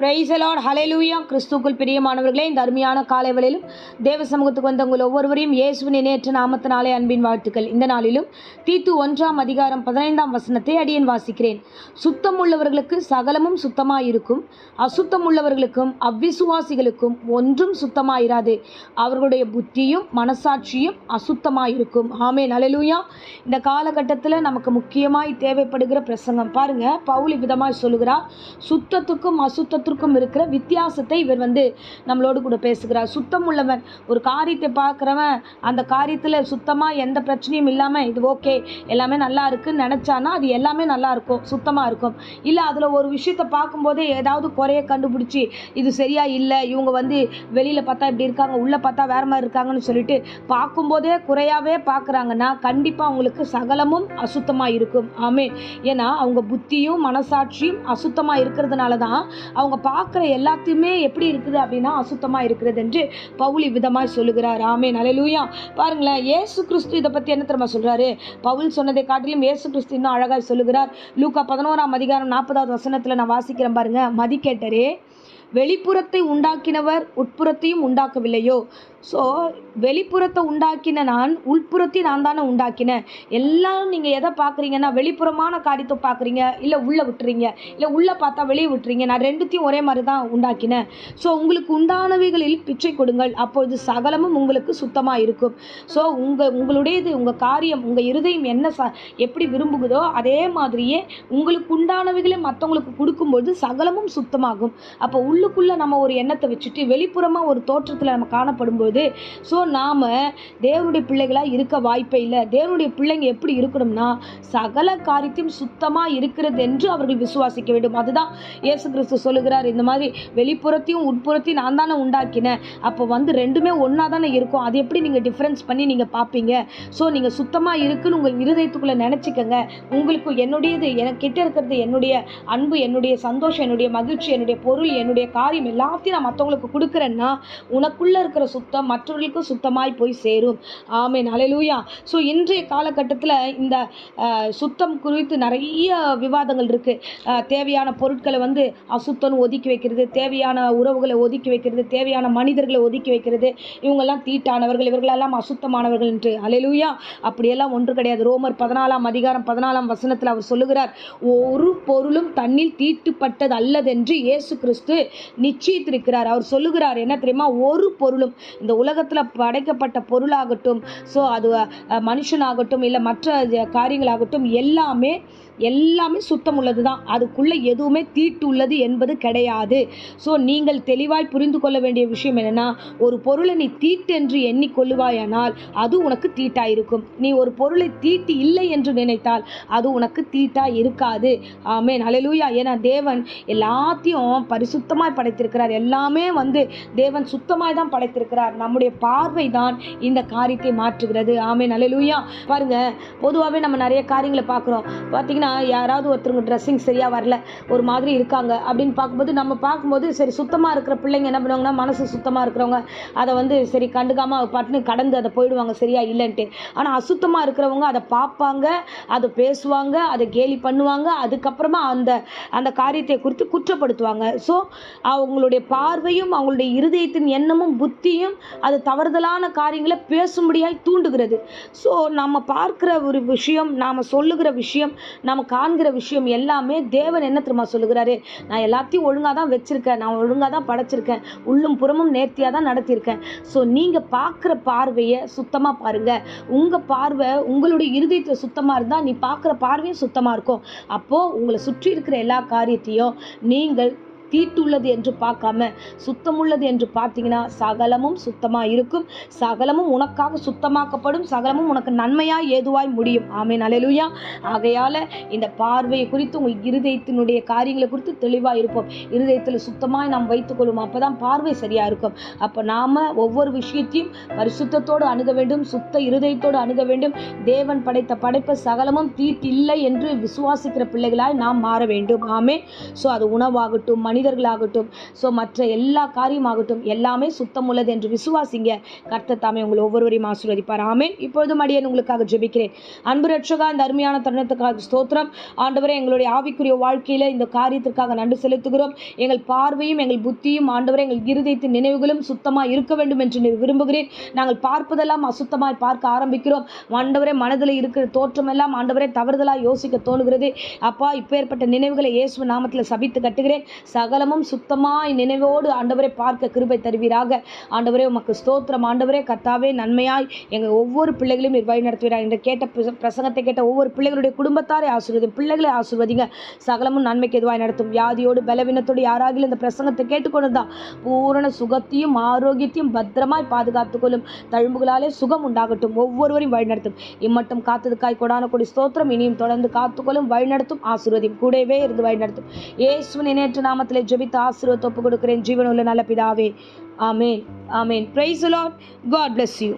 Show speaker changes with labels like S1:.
S1: பிரைசலாட் hallelujah கிறிஸ்துக்குள் பிரியமானவர்களே இந்த அருமையான காலை வேளையிலும் தேவ சமூகத்துக்கு வந்த உங்கள் ஒவ்வொருவரையும் இயேசுவின் இணையற்ற நாமத்தினாலே அன்பின் வாழ்த்துக்கள். இந்த நாளிலும் தீத்து ஒன்றாம் அதிகாரம் பதினைந்தாம் வசனத்தை அடியன் வாசிக்கிறேன். சுத்தம் உள்ளவர்களுக்கு சகலமும் சுத்தமாயிருக்கும். அசுத்தம் உள்ளவர்களுக்கும் அவ்விசுவாசிகளுக்கும் ஒன்றும் சுத்தமாயிராது. அவர்களுடைய புத்தியும் மனசாட்சியும் அசுத்தமாயிருக்கும். ஆமே நலலூயா இந்த காலகட்டத்தில் நமக்கு முக்கியமாய் தேவைப்படுகிற பிரசங்கம். பாருங்கள் பவுல் விதமாக சொல்லுகிறார். சுத்தத்துக்கும் அசுத்தத்துக்கும் இருக்கிற வித்தியாசத்தை இவர் வந்து நம்மளோடு கூட பேசுகிறார். சுத்தம் உள்ளவன் ஒரு காரியத்தை பார்க்குறவன் அந்த காரியத்தில் சுத்தமாக எந்த பிரச்சனையும் இல்லாமல் இது ஓகே எல்லாமே நல்லா இருக்குன்னு நினச்சானா அது எல்லாமே நல்லா இருக்கும் சுத்தமாக இருக்கும். இல்லை அதில் ஒரு விஷயத்தை பார்க்கும்போதே ஏதாவது குறைய கண்டுபிடிச்சி இது சரியாக இல்லை இவங்க வந்து வெளியில் பார்த்தா இப்படி இருக்காங்க உள்ளே பார்த்தா வேற மாதிரி இருக்காங்கன்னு சொல்லிட்டு பார்க்கும்போதே குறையாகவே பார்க்குறாங்கன்னா கண்டிப்பாக அவங்களுக்கு சகலமும் அசுத்தமாக இருக்கும். ஆமே ஏன்னா அவங்க புத்தியும் மனசாட்சியும் அசுத்தமாக இருக்கிறதுனால தான் அவங்க பார்க்குற எல்லாத்தையுமே எப்படி இருக்குது அப்படின்னா அசுத்தமாக இருக்கிறது என்று பவுலி விதமாய் சொல்லுகிறார். ஆமே நலையிலூயா பாருங்களேன் ஏசு கிறிஸ்து இதை பற்றி என்ன தெரியுமா சொல்கிறாரு பவுல் சொன்னதை காட்டிலும் ஏசு கிறிஸ்து இன்னும் அழகாக சொல்லுகிறார். லூக்கா பதினோராம் அதிகாரம் நாற்பதாவது வசனத்தில் நான் வாசிக்கிறேன் பாருங்கள் மதிக்கேட்டரே வெளிப்புறத்தை உண்டாக்கினவர் உட்புறத்தையும் உண்டாக்கவில்லையோ? ஸோ வெளிப்புறத்தை உண்டாக்கின நான் உள்புறத்தை நான் தானே உண்டாக்கினேன் எல்லாரும் நீங்கள் எதை பார்க்குறீங்கன்னா வெளிப்புறமான காரியத்தை பார்க்குறீங்க இல்லை உள்ளே விட்டுறீங்க இல்லை உள்ளே பார்த்தா வெளியே விட்டுறீங்க. நான் ரெண்டுத்தையும் ஒரே மாதிரி தான் உண்டாக்கினேன். ஸோ உங்களுக்கு உண்டானவைகளில் பிச்சை கொடுங்கள். அப்பொழுது சகலமும் உங்களுக்கு சுத்தமாக இருக்கும். ஸோ உங்கள் உங்களுடையது உங்கள் காரியம் உங்கள் இருதயம் என்ன ச எப்படி விரும்புகுதோ அதே மாதிரியே உங்களுக்கு உண்டானவைகளை மற்றவங்களுக்கு கொடுக்கும்போது சகலமும் சுத்தமாகும். அப்போ உள்ளுக்குள்ளே நம்ம ஒரு எண்ணத்தை வச்சுட்டு வெளிப்புறமாக ஒரு தோற்றத்தில் நம்ம காணப்படும்போது ஸோ நாம் தேவனுடைய பிள்ளைகளாக இருக்க வாய்ப்பே இல்லை. தேவனுடைய பிள்ளைங்க எப்படி இருக்கணும்னா சகல காரியத்தையும் சுத்தமாக இருக்கிறது என்று அவர்கள் விசுவாசிக்க வேண்டும். அதுதான் இயேசு கிறிஸ்து சொல்லுகிறார். இந்த மாதிரி வெளிப்புறத்தையும் உட்புறத்தையும் நான் தானே உண்டாக்கினேன். அப்போ வந்து ரெண்டுமே ஒன்றா தானே இருக்கும். அது எப்படி நீங்கள் டிஃப்ரென்ஸ் பண்ணி நீங்கள் பார்ப்பீங்க? ஸோ நீங்கள் சுத்தமாக இருக்குன்னு உங்கள் இருதயத்துக்குள்ளே நினச்சிக்கங்க. உங்களுக்கு என்னுடையது எனக்கு கிட்ட இருக்கிறது என்னுடைய அன்பு என்னுடைய சந்தோஷம் என்னுடைய மகிழ்ச்சி என்னுடைய பொருள் என்னுடைய காரியம் எல்லாத்தையும் நான் மற்றவங்களுக்கு கொடுக்குறேன்னா உனக்குள்ளே இருக்கிற சுத்தம் மற்றவர்களுக்கும் சுத்தமாய் போய் சேரும். ஆமேன். அலையலூயா ஸோ இன்றைய காலகட்டத்தில் இந்த சுத்தம் குறித்து நிறைய விவாதங்கள் இருக்குது தேவையான பொருட்களை வந்து அசுத்தம் ஒதுக்கி வைக்கிறது தேவையான உறவுகளை ஒதுக்கி வைக்கிறது தேவையான மனிதர்களை ஒதுக்கி வைக்கிறது. இவங்கெல்லாம் தீட்டானவர்கள் இவர்களெல்லாம் அசுத்தமானவர்கள் என்று. அலையலூயா அப்படியெல்லாம் ஒன்று கிடையாது. ரோமர் பதினாலாம் அதிகாரம் பதினாலாம் வசனத்தில் அவர் சொல்லுகிறார் ஒரு பொருளும் தண்ணீர் தீட்டுப்பட்டது அல்லதென்று இயேசு கிறிஸ்து நிச்சயித்திருக்கிறார். அவர் சொல்லுகிறார் என்ன தெரியுமா? ஒரு பொருளும் இந்த உலகத்தில் படைக்கப்பட்ட பொருளாகட்டும் ஸோ அது மனுஷனாகட்டும் இல்லை மற்ற காரியங்களாகட்டும் எல்லாமே எல்லாமே சுத்தம் உள்ளது தான் அதுக்குள்ளே எதுவுமே தீட்டு உள்ளது என்பது கிடையாது. ஸோ நீங்கள் தெளிவாய் புரிந்து கொள்ள வேண்டிய விஷயம் என்னென்னா ஒரு பொருளை நீ தீட்டு என்று எண்ணிக்கொள்ளுவாயானால் அது உனக்கு தீட்டாக இருக்கும் நீ ஒரு பொருளை தீட்டு இல்லை என்று நினைத்தால் அது உனக்கு தீட்டாக இருக்காது. ஆமே ஹalleluya ஏன்னா தேவன் எல்லாத்தையும் பரிசுத்தமாக படைத்திருக்கிறார். எல்லாமே வந்து தேவன் சுத்தமாக தான் படைத்திருக்கிறார். நம்முடைய பார்வை தான் இந்த காரியத்தை மாற்றுகிறது. ஆமென். ஹalleluya பாருங்க பொதுவாகவே நம்ம நிறைய காரியங்களை பார்க்குறோம். பார்த்தீங்கன்னா யாராவது ஒருத்தருங்க ட்ரெஸ்ஸிங் சரியாக வரல ஒரு மாதிரி இருக்காங்க அப்படின்னு பார்க்கும்போது நம்ம பார்க்கும்போது சரி சுத்தமாக இருக்கிற பிள்ளைங்க என்ன பண்ணுவாங்கன்னா மனசு சுத்தமாக இருக்கிறவங்க. அதை வந்து சரி கண்டுக்காமல் பட்டுன்னு கடந்து அதை போயிடுவாங்க சரியா இல்லைன்ட்டு. ஆனால் அசுத்தமாக இருக்கிறவங்க அதை பார்ப்பாங்க அதை பேசுவாங்க அதை கேலி பண்ணுவாங்க அதுக்கப்புறமா அந்த அந்த காரியத்தை குறித்து குற்றப்படுத்துவாங்க. ஸோ அவங்களுடைய பார்வையும் அவங்களுடைய இருதயத்தின் எண்ணமும் புத்தியும் அது தவறுதலான காரியங்களை பேசும்படியாய் தூண்டுகிறது. ஸோ நம்ம பார்க்குற ஒரு விஷயம் நாம் சொல்லுகிற விஷயம் நாம் காண்கிற விஷயம் எல்லாமே தேவன் என்ன திரும்ப சொல்லுகிறாரு? நான் எல்லாத்தையும் ஒழுங்காக தான் வச்சுருக்கேன் நான் ஒழுங்காக தான் படைச்சிருக்கேன் உள்ளும் புறமும் நேர்த்தியாக தான் நடத்தியிருக்கேன். ஸோ நீங்கள் பார்க்குற பார்வையை சுத்தமாக பாருங்கள் உங்கள் பார்வை உங்களுடைய இருதயத்தில் சுத்தமாக இருந்தால் நீ பார்க்குற பார்வையும் சுத்தமாக இருக்கும். அப்போது உங்களை சுற்றி இருக்கிற எல்லா காரியத்தையும் நீங்கள் தீட்டுள்ளது என்று பார்க்காம சுத்தமுள்ளது என்று பார்த்தீங்கன்னா சகலமும் சுத்தமாக இருக்கும். சகலமும் உனக்காக சுத்தமாக்கப்படும். சகலமும் உனக்கு நன்மையாக ஏதுவாய் முடியும். ஆமே அலையலுயா ஆகையால் இந்த பார்வையை குறித்து உங்கள் இருதயத்தினுடைய காரியங்களை குறித்து தெளிவாக இருப்போம். இருதயத்தில் சுத்தமாக நாம் வைத்துக்கொள்வோம் அப்போ தான் பார்வை சரியாக இருக்கும். அப்போ நாம் ஒவ்வொரு விஷயத்தையும் பரிசுத்தத்தோடு அணுக வேண்டும். சுத்த இருதயத்தோடு அணுக வேண்டும். தேவன் படைத்த படைப்பு சகலமும் தீட்டில்லை என்று விசுவாசிக்கிற பிள்ளைகளாய் நாம் மாற வேண்டும். ஆமே ஸோ அது உணவாகட்டும் மனித மனிதர்களாகட்டும். ஸோ மற்ற எல்லா காரியமாகட்டும் எல்லாமே சுத்தம் உள்ளது என்று விசுவாசிங்க. கர்த்தர் தாமே உங்களை ஒவ்வொருவரையும் ஆசீர்வதிப்பார். ஆமேன். இப்பொழுதும் அடியேன் உங்களுக்காக ஜெபிக்கிறேன். அன்பு ரட்சகா இந்த அருமையான தருணத்துக்காக ஸ்தோத்திரம். ஆண்டவரே எங்களுடைய ஆவிக்குரிய வாழ்க்கையில் இந்த காரியத்திற்காக நன்றி செலுத்துகிறோம். எங்கள் பார்வையும் எங்கள் புத்தியும் ஆண்டவரே எங்கள் இருதயத்தின் நினைவுகளும் சுத்தமாக இருக்க வேண்டும் என்று நீர் விரும்புகிறேன். நாங்கள் பார்ப்பதெல்லாம் அசுத்தமாய் பார்க்க ஆரம்பிக்கிறோம். ஆண்டவரே மனதில் இருக்கிற தோற்றமெல்லாம் ஆண்டவரே தவறுதலாக யோசிக்க தோணுகிறது. அப்பா இப்பேற்பட்ட நினைவுகளை இயேசு நாமத்தில் சபித்து கட்டுகிறேன். சகலமும் சுத்தமாய் நினைவோடு ஆண்டவரை பார்க்க கிருபை தருவீராக. ஆண்டவரே உமக்கு ஸ்தோத்திரம். ஆண்டவரே கத்தாவே நன்மையாய் எங்கள் ஒவ்வொரு பிள்ளைகளையும் நிர்வாகி வழி நடத்துவீராக. என்று கேட்ட பிரசங்கத்தை கேட்ட ஒவ்வொரு பிள்ளைகளுடைய குடும்பத்தாரை ஆசீர்வதி பிள்ளைகளை ஆசீர்வதிங்க. சகலமும் நன்மைக்கு எதுவாய் நடத்தும். வியாதியோடு பலவீனத்தோடு யாராகிலும் இந்த பிரசங்கத்தை கேட்டுக்கொண்டுதான் பூரண சுகத்தையும் ஆரோக்கியத்தையும் பத்திரமாய் பாதுகாத்துக்கொள்ளும் தழும்புகளாலே சுகம் உண்டாகட்டும். ஒவ்வொருவரையும் வழிநடத்தும் இம்மட்டும் காத்ததுக்காய் கொடான கொடி ஸ்தோத்திரம். இனியும் தொடர்ந்து காத்துக்கொள்ளும் வழிநடத்தும் ஆசிர்வதியும். கூடவே இருந்து வழிநடத்தும் இயேசுவின் நேற்று நாமத்தில் ஜெபித்து ஆசிரியத்தை ஒப்பு கொடுக்கிறேன் ஜீவனுள்ள நல்ல பிதாவே. ஆமேன். ஆமேன். Praise lord God bless you